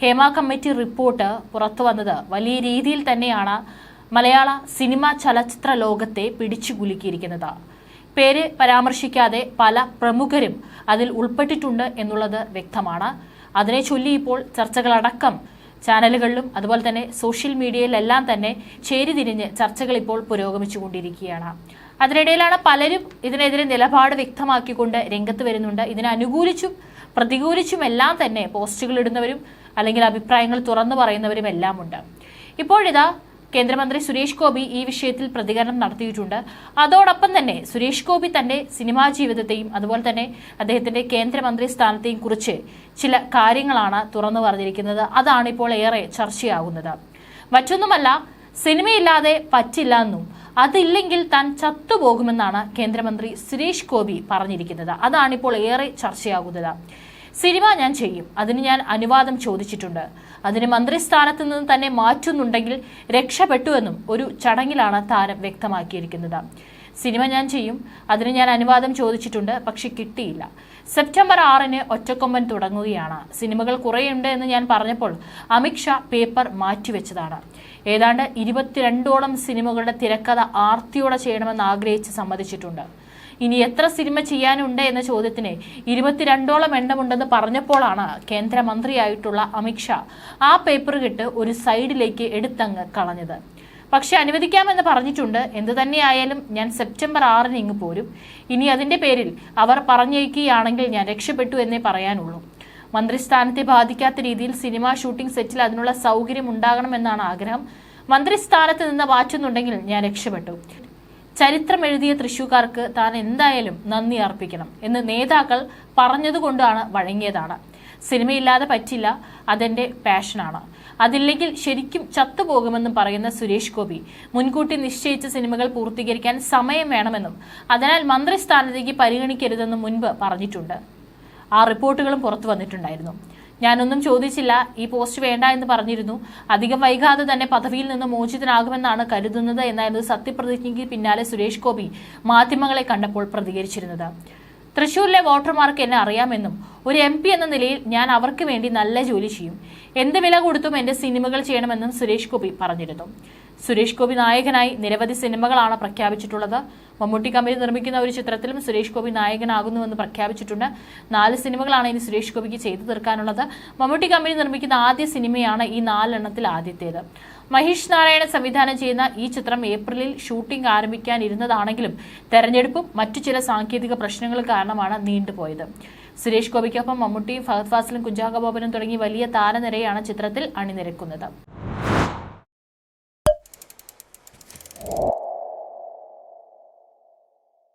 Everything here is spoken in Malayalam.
ഹേമ കമ്മിറ്റി റിപ്പോർട്ട് പുറത്തു വന്നത് വലിയ രീതിയിൽ തന്നെയാണ് മലയാള സിനിമ ചലച്ചിത്ര ലോകത്തെ പിടിച്ചുകുലുക്കിയിരിക്കുന്നത് പേര് പരാമർശിക്കാതെ പല പ്രമുഖരും അതിൽ ഉൾപ്പെട്ടിട്ടുണ്ട് എന്നുള്ളത് വ്യക്തമാണ്. അതിനെ ചൊല്ലി ഇപ്പോൾ ചർച്ചകളടക്കം ചാനലുകളിലും അതുപോലെ തന്നെ സോഷ്യൽ മീഡിയയിലെല്ലാം തന്നെ ചേരിതിരിഞ്ഞ് ചർച്ചകൾ ഇപ്പോൾ പുരോഗമിച്ചുകൊണ്ടിരിക്കുകയാണ് അതിനിടയിലാണ് പലരും ഇതിനെതിരെ നിലപാട് വ്യക്തമാക്കിക്കൊണ്ട് രംഗത്ത് വരുന്നുണ്ട്. ഇതിനെ അനുകൂലിച്ചും പ്രതികൂലിച്ചും എല്ലാം തന്നെ പോസ്റ്റുകൾ ഇടുന്നവരും അല്ലെങ്കിൽ അഭിപ്രായങ്ങൾ തുറന്നു പറയുന്നവരും എല്ലാം ഉണ്ട് ഇപ്പോഴിതാ കേന്ദ്രമന്ത്രി സുരേഷ് ഗോപി ഈ വിഷയത്തിൽ പ്രതികരണം നടത്തിയിട്ടുണ്ട്. അതോടൊപ്പം തന്നെ സുരേഷ് ഗോപി തന്റെ സിനിമാ ജീവിതത്തെയും അതുപോലെ തന്നെ അദ്ദേഹത്തിന്റെ കേന്ദ്രമന്ത്രി സ്ഥാനത്തെയും കുറിച്ച് ചില കാര്യങ്ങളാണ് തുറന്നു പറഞ്ഞിരിക്കുന്നത്. അതാണ് ഇപ്പോൾ ഏറെ ചർച്ചയാകുന്നത്. മറ്റൊന്നുമല്ല സിനിമയില്ലാതെ പറ്റില്ല എന്നും അതില്ലെങ്കിൽ താൻ ചത്തുപോകുമെന്നാണ് കേന്ദ്രമന്ത്രി സുരേഷ് ഗോപി പറഞ്ഞിരിക്കുന്നത്. അതാണിപ്പോൾ ഏറെ ചർച്ചയാകുന്നത്. സിനിമ ഞാൻ ചെയ്യും. അതിന് ഞാൻ അനുവാദം ചോദിച്ചിട്ടുണ്ട്. അതിന് മന്ത്രിസ്ഥാനത്ത് നിന്ന് തന്നെ മാറ്റുന്നുണ്ടെങ്കിൽ രക്ഷപ്പെട്ടുവെന്നും ഒരു ചടങ്ങിലാണ് താരം വ്യക്തമാക്കിയിരിക്കുന്നത്. സിനിമ ഞാൻ ചെയ്യും. അതിന് ഞാൻ അനുവാദം ചോദിച്ചിട്ടുണ്ട്. പക്ഷെ കിട്ടിയില്ല. സെപ്റ്റംബർ ആറിന് ഒറ്റക്കൊമ്പൻ തുടങ്ങുകയാണ്. സിനിമകൾ കുറേയുണ്ട് എന്ന് ഞാൻ പറഞ്ഞപ്പോൾ അമിത്ഷാ പേപ്പർ മാറ്റിവെച്ചതാണ്. ഏതാണ്ട് ഇരുപത്തിരണ്ടോളം സിനിമകളുടെ തിരക്കഥ ആർത്തിയോടെ ചെയ്യണമെന്ന് ആഗ്രഹിച്ച് സമ്മതിച്ചിട്ടുണ്ട്. ഇനി എത്ര സിനിമ ചെയ്യാനുണ്ട് എന്ന ചോദ്യത്തിന് ഇരുപത്തിരണ്ടോളം എണ്ണമുണ്ടെന്ന് പറഞ്ഞപ്പോഴാണ് കേന്ദ്രമന്ത്രിയായിട്ടുള്ള അമിത്ഷാ ആ പേപ്പർ കിട്ട് ഒരു സൈഡിലേക്ക് എടുത്തങ്ങ് കളഞ്ഞത്. പക്ഷെ അനുവദിക്കാമെന്ന് പറഞ്ഞിട്ടുണ്ട്. എന്തു തന്നെയായാലും ഞാൻ സെപ്റ്റംബർ ആറിന് ഇങ്ങ് പോരും. ഇനി അതിന്റെ പേരിൽ അവർ പറഞ്ഞേക്കുകയാണെങ്കിൽ ഞാൻ രക്ഷപ്പെട്ടു എന്നേ പറയാനുള്ളൂ. മന്ത്രിസ്ഥാനത്തെ ബാധിക്കാത്ത രീതിയിൽ സിനിമാ ഷൂട്ടിംഗ് സെറ്റിൽ അതിനുള്ള സൗകര്യം ഉണ്ടാകണമെന്നാണ് ആഗ്രഹം. മന്ത്രിസ്ഥാനത്ത് നിന്ന് വാച്ചുന്നുണ്ടെങ്കിൽ ഞാൻ രക്ഷപ്പെട്ടു. ചരിത്രം എഴുതിയ തൃശൂക്കാർക്ക് താൻ എന്തായാലും നന്ദി അർപ്പിക്കണം എന്ന് നേതാക്കൾ പറഞ്ഞതുകൊണ്ടാണ് വഴങ്ങിയതാണ്. സിനിമയില്ലാതെ പറ്റില്ല അതെന്റെ പാഷനാണ്. അതില്ലെങ്കിൽ ശരിക്കും ചത്തുപോകുമെന്നും പറയുന്ന സുരേഷ് ഗോപി മുൻകൂട്ടി നിശ്ചയിച്ച സിനിമകൾ പൂർത്തീകരിക്കാൻ സമയം വേണമെന്നും അതിനാൽ മന്ത്രിസ്ഥാനത്തേക്ക് പരിഗണിക്കരുതെന്നും മുൻപ് പറഞ്ഞിട്ടുണ്ട്. ആ റിപ്പോർട്ടുകളും പുറത്തു വന്നിട്ടുണ്ടായിരുന്നു. ഞാനൊന്നും ചോദിച്ചില്ല. ഈ പോസ്റ്റ് വേണ്ട എന്ന് പറഞ്ഞിരുന്നു. അധികം വൈകാതെ തന്നെ പദവിയിൽ നിന്ന് മോചിതനാകുമെന്നാണ് കരുതുന്നത് എന്നായിരുന്നു സത്യപ്രതിജ്ഞയ്ക്ക് പിന്നാലെ സുരേഷ് ഗോപി മാധ്യമങ്ങളെ കണ്ടപ്പോൾ പ്രതികരിച്ചിരുന്നത്. തൃശൂരിലെ വോട്ടർമാർക്ക് എന്നെ അറിയാമെന്നും ഒരു എം പി എന്ന നിലയിൽ ഞാൻ അവർക്ക് വേണ്ടി നല്ല ജോലി ചെയ്യും. എന്ത് വില കൊടുത്തും എന്റെ സിനിമകൾ ചെയ്യണമെന്നും സുരേഷ് ഗോപി പറഞ്ഞിരുന്നു. സുരേഷ് ഗോപി നായകനായി നിരവധി സിനിമകളാണ് പ്രഖ്യാപിച്ചിട്ടുള്ളത്. മമ്മൂട്ടി കമ്പനി നിർമ്മിക്കുന്ന ഒരു ചിത്രത്തിലും സുരേഷ് ഗോപി നായകനാകുന്നുവെന്ന് പ്രഖ്യാപിച്ചിട്ടുണ്ട്. നാല് സിനിമകളാണ് ഇനി സുരേഷ് ഗോപിക്ക് ചെയ്തു തീർക്കാനുള്ളത്. മമ്മൂട്ടി കമ്പനി നിർമ്മിക്കുന്ന ആദ്യ സിനിമയാണ് ഈ നാലെണ്ണത്തിൽ ആദ്യത്തേത്. മഹേഷ് നാരായണൻ സംവിധാനം ചെയ്യുന്ന ഈ ചിത്രം ഏപ്രിലിൽ ഷൂട്ടിംഗ് ആരംഭിക്കാനിരുന്നതാണെങ്കിലും തെരഞ്ഞെടുപ്പും മറ്റു ചില സാങ്കേതിക പ്രശ്നങ്ങൾ കാരണമാണ് നീണ്ടുപോയത്. സുരേഷ് ഗോപിക്കൊപ്പം മമ്മൂട്ടിയും ഫഹദ് ഫാസിലും കുഞ്ചാകബോബനും തുടങ്ങി വലിയ താരനിരയാണ് ചിത്രത്തിൽ അണിനിരക്കുന്നത്.